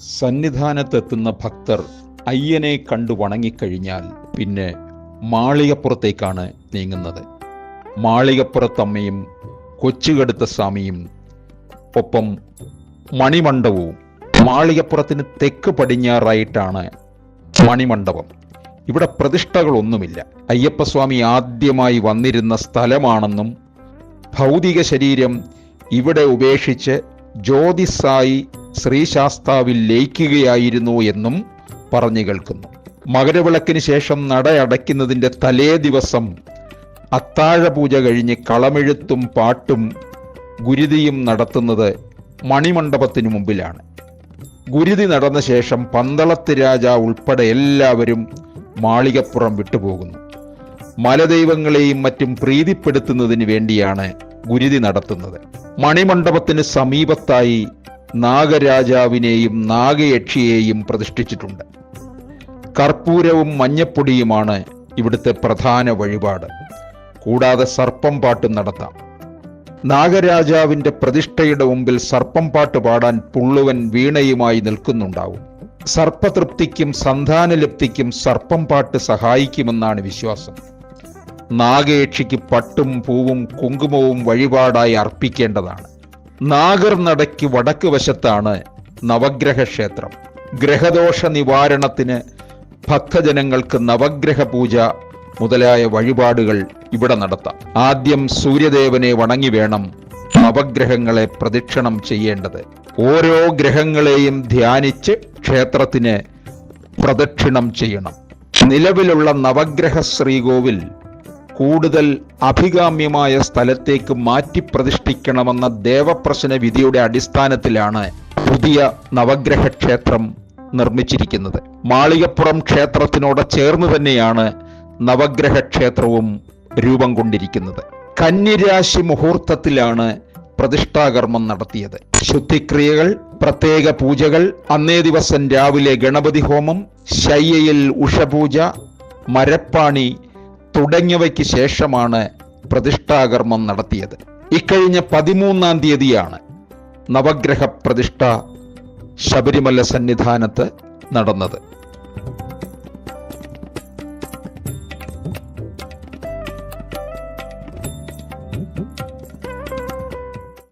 സന്നിധാനത്തെത്തുന്ന ഭക്തർ അയ്യനെ കണ്ടു വണങ്ങിക്കഴിഞ്ഞാൽ പിന്നെ മാളികപ്പുറത്തേക്കാണ് നീങ്ങുന്നത്. മാളികപ്പുറത്തമ്മയും കൊച്ചുകടുത്ത സ്വാമിയും ഒപ്പം മണിമണ്ഡപവും മാളികപ്പുറത്തിന് തെക്ക് പടിഞ്ഞാറായിട്ടാണ് മണിമണ്ഡപം. ഇവിടെ പ്രതിഷ്ഠകളൊന്നുമില്ല. അയ്യപ്പസ്വാമി ആദ്യമായി വന്നിരുന്ന സ്ഥലമാണെന്നും ഭൗതിക ശരീരം ഇവിടെ ഉപേക്ഷിച്ച് ജ്യോതിസായി ശ്രീശാസ്താവിൽ ലയിക്കുകയായിരുന്നു എന്നും പറഞ്ഞു കേൾക്കുന്നു. മകരവിളക്കിന് ശേഷം നട അടയ്ക്കുന്നതിന്റെ തലേ ദിവസം അത്താഴപൂജ കഴിഞ്ഞ് കളമെഴുത്തും പാട്ടും ഗുരുതിയും നടത്തുന്നത് മണിമണ്ഡപത്തിനു മുമ്പിലാണ്. ഗുരുതി നടന്ന ശേഷം പന്തളത്ത് രാജ ഉൾപ്പെടെ എല്ലാവരും മാളികപ്പുറം വിട്ടുപോകുന്നു. മലദൈവങ്ങളെയും മറ്റും പ്രീതിപ്പെടുത്തുന്നതിന് വേണ്ടിയാണ് ഗുരുതി നടത്തുന്നത്. മണിമണ്ഡപത്തിന് സമീപത്തായി നാഗരാജാവിനെയും നാഗയക്ഷിയെയും പ്രതിഷ്ഠിച്ചിട്ടുണ്ട്. കർപ്പൂരവും മഞ്ഞപ്പൊടിയുമാണ് ഇവിടുത്തെ പ്രധാന വഴിപാട്. കൂടാതെ സർപ്പം പാട്ടും നടത്താം. നാഗരാജാവിന്റെ പ്രതിഷ്ഠയുടെ മുമ്പിൽ സർപ്പം പാട്ട് പാടാൻ പുള്ളുവൻ വീണയുമായി നിൽക്കുന്നുണ്ടാവും. സർപ്പതൃപ്തിക്കും സന്താനലപ്തിക്കും സർപ്പം പാട്ട് സഹായിക്കുമെന്നാണ് വിശ്വാസം. നാഗയക്ഷിക്ക് പട്ടും പൂവും കുങ്കുമവും വഴിപാടായി അർപ്പിക്കേണ്ടതാണ്. നാഗർ നടയ്ക്ക് വടക്ക് വശത്താണ് നവഗ്രഹ ക്ഷേത്രം ഗ്രഹദോഷ നിവാരണത്തിന് ഭക്തജനങ്ങൾക്ക് നവഗ്രഹ പൂജ മുതലായ വഴിപാടുകൾ ഇവിടെ നടത്താം. ആദ്യം സൂര്യദേവനെ വണങ്ങി വേണം നവഗ്രഹങ്ങളെ പ്രദക്ഷിണം ചെയ്യേണ്ടത്. ഓരോ ഗ്രഹങ്ങളെയും ധ്യാനിച്ച് ക്ഷേത്രത്തിന് പ്രദക്ഷിണം ചെയ്യണം. നിലവിലുള്ള നവഗ്രഹ ശ്രീകോവിൽ കൂടുതൽ അഭികാമ്യമായ സ്ഥലത്തേക്ക് മാറ്റി പ്രതിഷ്ഠിക്കണമെന്ന ദേവപ്രശ്ന വിധിയുടെ അടിസ്ഥാനത്തിലാണ് പുതിയ നവഗ്രഹ ക്ഷേത്രം നിർമ്മിച്ചിരിക്കുന്നത്. മാളികപ്പുറം ക്ഷേത്രത്തിനോട് ചേർന്ന് തന്നെയാണ് നവഗ്രഹ ക്ഷേത്രവും രൂപം കൊണ്ടിരിക്കുന്നത്. കന്നിരാശി മുഹൂർത്തത്തിലാണ് പ്രതിഷ്ഠാകർമ്മം നടത്തിയത്. ശുദ്ധിക്രിയകൾ പ്രത്യേക പൂജകൾ അന്നേ ദിവസം രാവിലെ ഗണപതി ഹോമം ശയ്യയിൽ ഉഷപൂജ മരപ്പാണി തുടങ്ങിയവയ്ക്ക് ശേഷമാണ് പ്രതിഷ്ഠാകർമ്മം നടത്തിയത്. ഇക്കഴിഞ്ഞ പതിമൂന്നാം തീയതിയാണ് നവഗ്രഹ പ്രതിഷ്ഠ ശബരിമല സന്നിധാനത്ത് നടന്നത്.